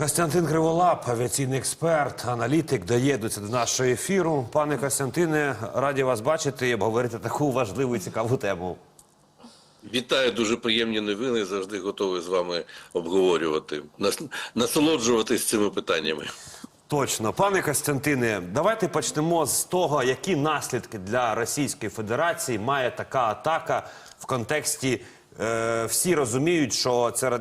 Костянтин Криволап, авіаційний експерт, аналітик, доєднується до нашого ефіру. Пане Костянтине, раді вас бачити і обговорити таку важливу і цікаву тему. Вітаю, дуже приємні новини. Завжди готовий з вами обговорювати, нас- насолоджуватись цими питаннями. Точно, пане Костянтине, давайте почнемо з того, які наслідки для Російської Федерації має така атака в контексті. Е, всі розуміють, що це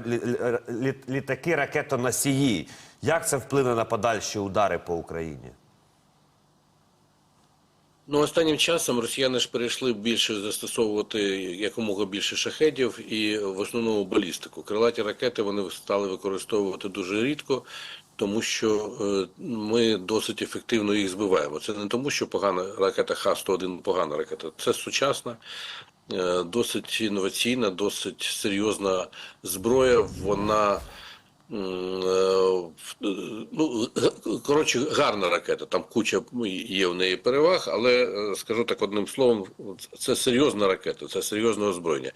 літаки ракетоносії. Як це вплине на подальші удари по Україні? Ну, останнім часом росіяни ж перейшли більше застосовувати якомога більше шахедів і в основному балістику. Крилаті ракети вони стали використовувати дуже рідко, тому що е, ми досить ефективно їх збиваємо. Це не тому, що погана ракета Х-101 погана ракета. Це сучасна, досить інноваційна, досить серйозна зброя. Вона е, Ну, коротше, гарна ракета. Там куча ну, є в неї переваг, але е, скажу так одним словом, це серйозна ракета, це серйозне озброєння.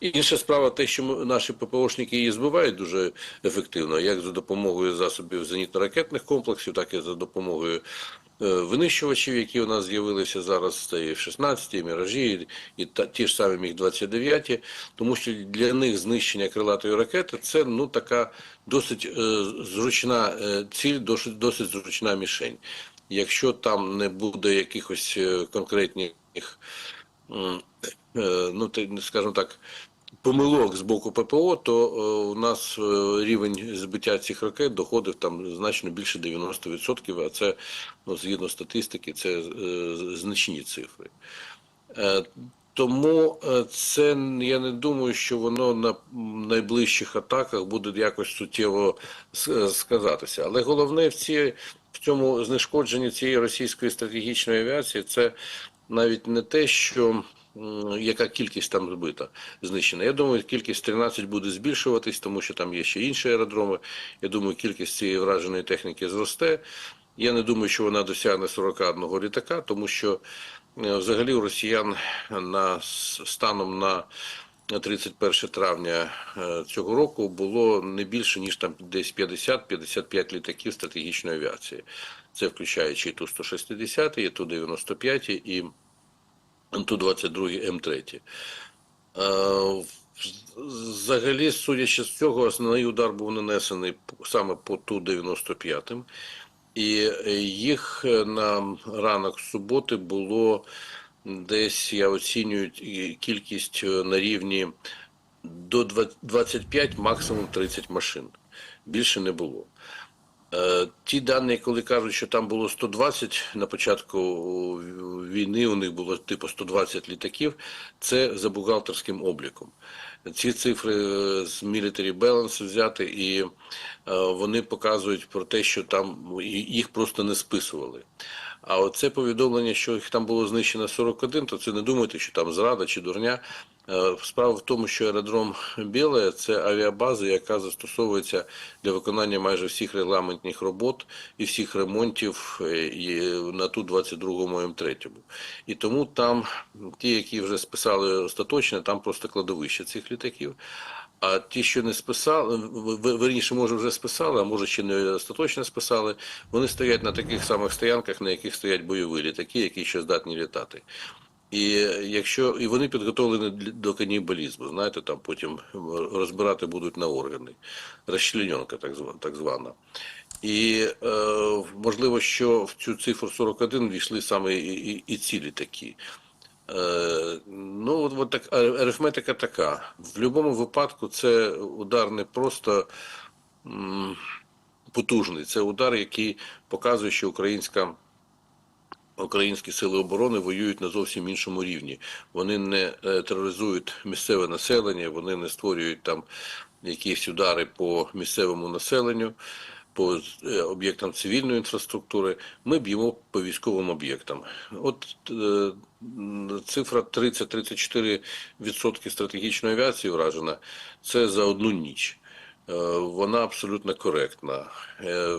Інша справа, те, що наші ППОшники її збивають дуже ефективно, як за допомогою засобів зенітно-ракетних комплексів, так і за допомогою е, винищувачів, які у нас з'явилися зараз, це і F-16, і Міражі, і та, ті ж самі Міг-29, тому що для них знищення крилатої ракети це ну така досить е, зручна е, ціль, досить, досить зручна мішень. Якщо там не буде якихось е, конкретних, е, ну скажімо так, помилок з боку ППО, то е, у нас е, рівень збиття цих ракет доходив там значно більше 90%, а це, ну, згідно статистики, це е, значні цифри. Тому це я не думаю, що воно на найближчих атаках буде якось суттєво сказатися. Але головне в ці в цьому знешкодженні цієї російської стратегічної авіації це навіть не те, що яка кількість там збита знищена. Я думаю, кількість 13 буде збільшуватись, тому що там є ще інші аеродроми. Я думаю, кількість цієї враженої техніки зросте. Я не думаю, що вона досягне 41 літака, тому що е, взагалі у росіян на станом на 31 травня е, цього року було не більше ніж там десь 50-55 літаків стратегічної авіації. Це включаючи і ту 160, і ту 95 і ту 22 М3. Е, Взагалі, судячи з цього, основний удар був нанесений саме по ту 95-м. І їх е, на ранок суботи було десь, я оцінюю, кількість е, на рівні до 25, максимум 30 машин. Більше не було. Е, Ті дані, коли кажуть, що там було 120 на початку війни, у них було типу 120 літаків, це за бухгалтерським обліком. Ці цифри е, з Military Balance взяти, і е, вони показують про те, що там їх просто не списували. А оце повідомлення, що їх там було знищено 41, то це не думайте, що там зрада чи дурня. Е, Справа в тому, що аеродром Біле це авіабаза, яка застосовується для виконання майже всіх регламентних робот і всіх ремонтів е, на ту 22-му М3. І тому там ті, які вже списали остаточно, там просто кладовище цих літаків. А ті, що не списали, верніше, може, вже списали, а може ще не остаточно списали, вони стоять на таких самих стоянках, на яких стоять бойові літаки, які ще здатні літати. І якщо і вони підготовлені до канібалізму, знаєте, там потім розбирати будуть на органи, розчлененка так звана. Так звана. І е, можливо, що в цю цифру 41 війшли саме і, і, і ці літаки. Е, ну, от, от так, арифметика така. В будь-якому випадку це удар не просто м, потужний, це удар, який показує, що українська. Українські сили оборони воюють на зовсім іншому рівні. Вони не е, тероризують місцеве населення, вони не створюють там якісь удари по місцевому населенню, по е, об'єктам цивільної інфраструктури. Ми б'ємо по військовим об'єктам. От е, цифра 30-34% стратегічної авіації вражена. Це за одну ніч. Е, Вона абсолютно коректна. Е,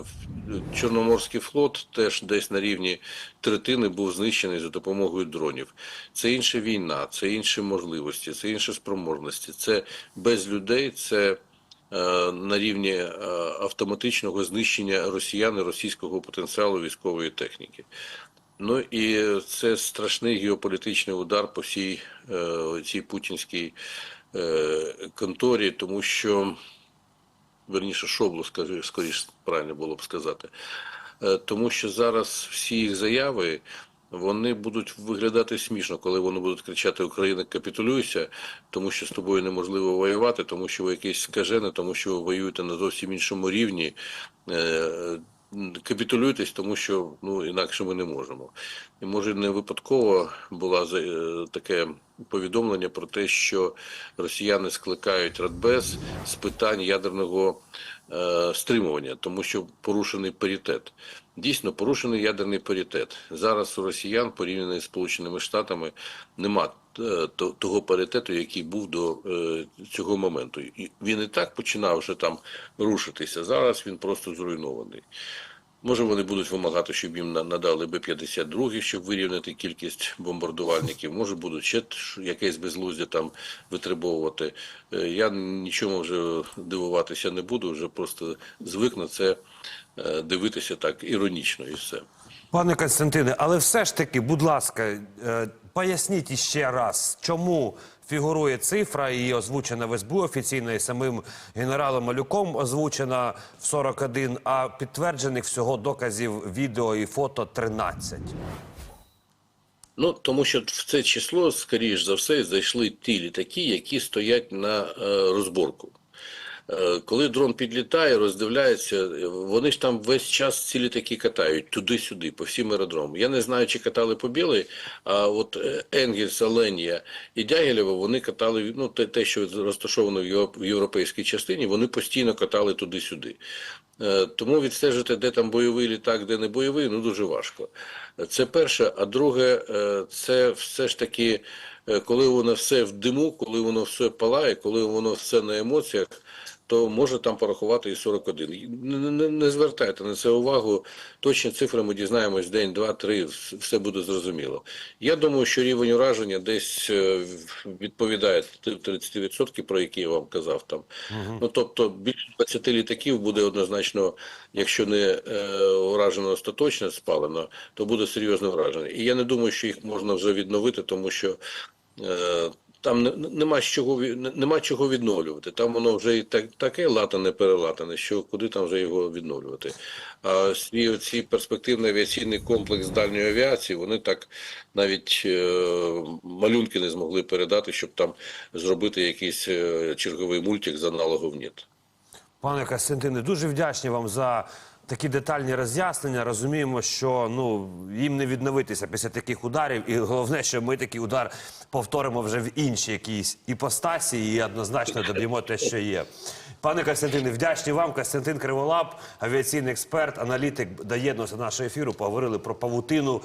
Чорноморський флот теж десь на рівні третини був знищений за допомогою дронів. Це інша війна, це інші можливості, це інші спроможності. Це без людей, це е, на рівні автоматичного знищення росіян і російського потенціалу військової техніки. Ну і це страшний геополітичний удар по всій цій путінській конторі, тому що верніше шоблу, скоріш правильно було б сказати. Е, Тому що зараз всі їх заяви вони будуть виглядати смішно, коли вони будуть кричати Україна, капітулюйся, тому що з тобою неможливо воювати, тому що ви якісь скажене, тому що ви воюєте на зовсім іншому рівні. Е, Капітулюйтесь, тому що ну інакше ми не можемо. І може не випадково було таке повідомлення про те, що росіяни скликають Радбез з питань ядерного е, стримування, тому що порушений паритет. Дійсно, порушений ядерний паритет. Зараз у росіян, порівняно з Сполученими Штатами, нема е, того паритету, який був до е, цього моменту. Він і так починав вже там рушитися. Зараз він просто зруйнований. Може, вони будуть вимагати, щоб їм на- надали Б-52, щоб вирівняти кількість бомбардувальників. Може, будуть ще якесь безлуздя там витребовувати. Е, Я нічому вже дивуватися не буду, вже просто звик на це е, дивитися так іронічно і все. Пане Константине, але все ж таки, будь ласка, е, поясніть іще раз, чому фігурує цифра і озвучена в СБУ офіційно і самим генералом Малюком озвучена в 41, а підтверджених всього доказів відео і фото 13. Ну, тому що в це число, скоріш за все, зайшли ті літаки, які стоять на е, розборку. Е, коли дрон підлітає, роздивляється, вони ж там весь час ці літаки катають туди-сюди, по всім аеродромам. Я не знаю, чи катали по білій, а от е, Енгельс, Оленія і Дягілєва, вони катали, ну, те, те, що розташовано в європейській частині, вони постійно катали туди-сюди. Е, Тому відстежити, де там бойовий літак, де не бойовий, ну дуже важко. Це перше. А друге, це все ж таки, коли воно все в диму, коли воно все палає, коли воно все на емоціях, то може там порахувати і 41. Не, не, не звертайте на це увагу. Точні цифри ми дізнаємось день, два, три, все буде зрозуміло. Я думаю, що рівень ураження десь е, відповідає 30%, про які я вам казав там. Ну тобто більше 20 літаків буде однозначно, якщо не е, уражено остаточно спалено, то буде серйозне враження. І я не думаю, що їх можна вже відновити, тому що. Е, там нема чого нема чого відновлювати. Там воно вже і так таке латане, перелатане, що куди там вже його відновлювати. А свій оці перспективний авіаційний комплекс дальньої авіації, вони так навіть е, малюнки не змогли передати, щоб там зробити якийсь е, черговий мультик з аналогов НІТ. Пане Костянтине, дуже вдячні вам за такі детальні роз'яснення. Розуміємо, що ну їм не відновитися після таких ударів, і головне, що ми такий удар повторимо вже в іншій якійсь іпостасі і однозначно доб'ємо те, що є. Пане Костянтине, вдячні вам. Костянтин Криволап, авіаційний експерт, аналітик, доєднувся до нашого ефіру. Поговорили про павутину